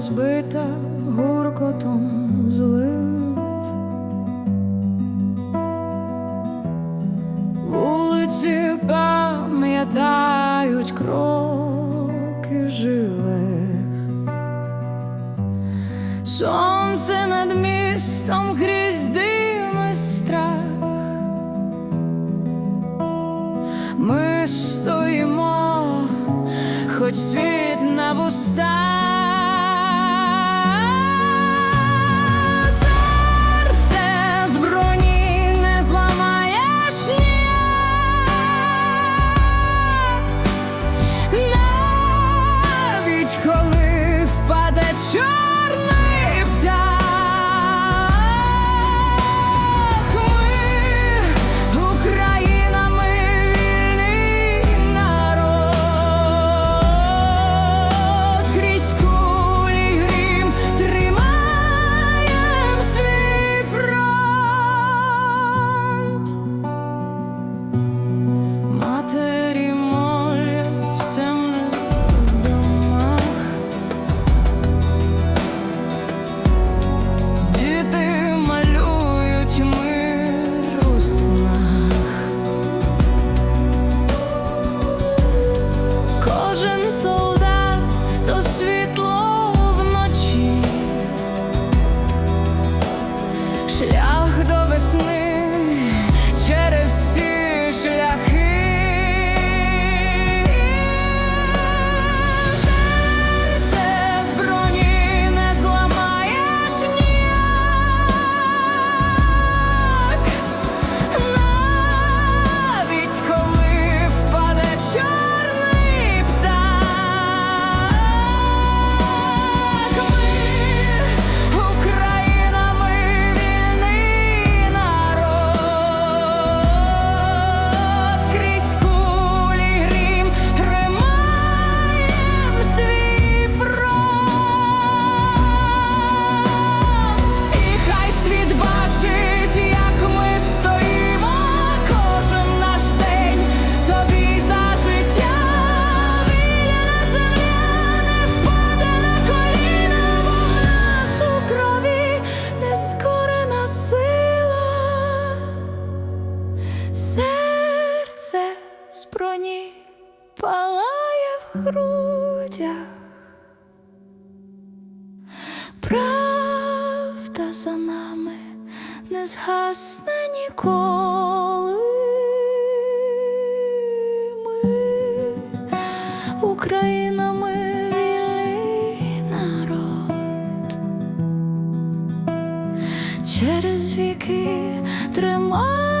розбита гуркотом злив, вулиці пам'ятають кроки живих, сонце над містом крізь дим і страх. Ми стоїмо, хоч світ на вустах. серце з броні палає в грудях, правда за нами не згасне ніколи. Україна ми вільний народ через віки тримає.